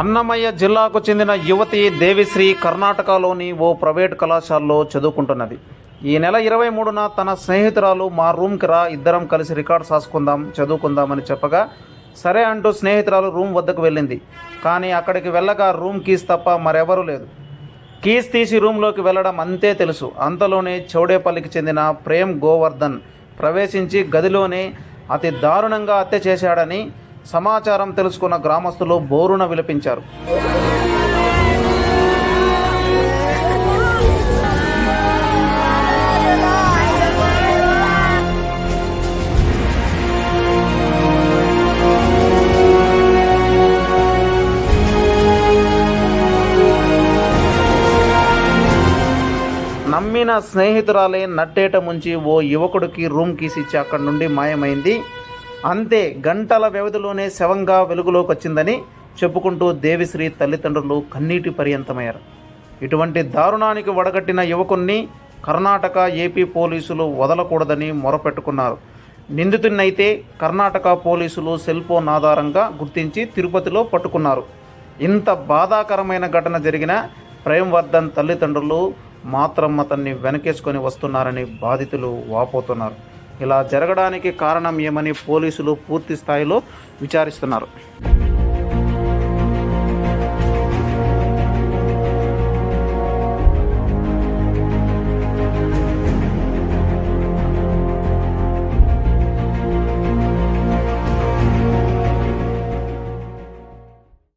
అన్నమయ్య జిల్లాకు చెందిన యువతి దేవిశ్రీ కర్ణాటకలోని ఓ ప్రైవేట్ కళాశాలలో చదువుకుంటున్నది. ఈ నెల ఇరవై మూడున తన స్నేహితురాలు మా రూమ్కి రా ఇద్దరం కలిసి రికార్డ్ రాసుకుందాం చదువుకుందామని చెప్పగా సరే అంటూ స్నేహితురాలు రూమ్ వద్దకు వెళ్ళింది. కానీ అక్కడికి వెళ్ళగా రూమ్ కీస్ తప్ప మరెవరూ లేదు. కీస్ తీసి రూమ్లోకి వెళ్ళడం అంతే తెలుసు. అంతలోనే చౌడేపల్లికి చెందిన ప్రేమ్ గోవర్ధన్ ప్రవేశించి గదిలోనే అతి దారుణంగా హత్య చేశాడని సమాచారం తెలుసుకున్న గ్రామస్తులు బోరున విలపించారు. నమ్మిన స్నేహితురాలే నట్టేట ముంచి ఓ యువకుడికి రూమ్ కీస్ ఇచ్చి అక్కడి నుండి మాయమైంది. అంతే గంటల వ్యవధిలోనే శవంగా వెలుగులోకి వచ్చిందని చెప్పుకుంటూ దేవిశ్రీ తల్లిదండ్రులు కన్నీటి పర్యంతమయ్యారు. ఇటువంటి దారుణానికి వడగట్టిన యువకుణ్ణి కర్ణాటక ఏపీ పోలీసులు వదలకూడదని మొరపెట్టుకున్నారు. నిందితున్నైతే కర్ణాటక పోలీసులు సెల్ ఫోన్ ఆధారంగా గుర్తించి తిరుపతిలో పట్టుకున్నారు. ఇంత బాధాకరమైన ఘటన జరిగిన ప్రేమ్వర్ధన్ తల్లిదండ్రులు మాత్రం అతన్ని వెనకేసుకొని వస్తున్నారని బాధితులు వాపోతున్నారు. ఇలా జరగడానికి కారణం ఏమని పోలీసులు పూర్తి స్థాయిలో విచారిస్తున్నారు.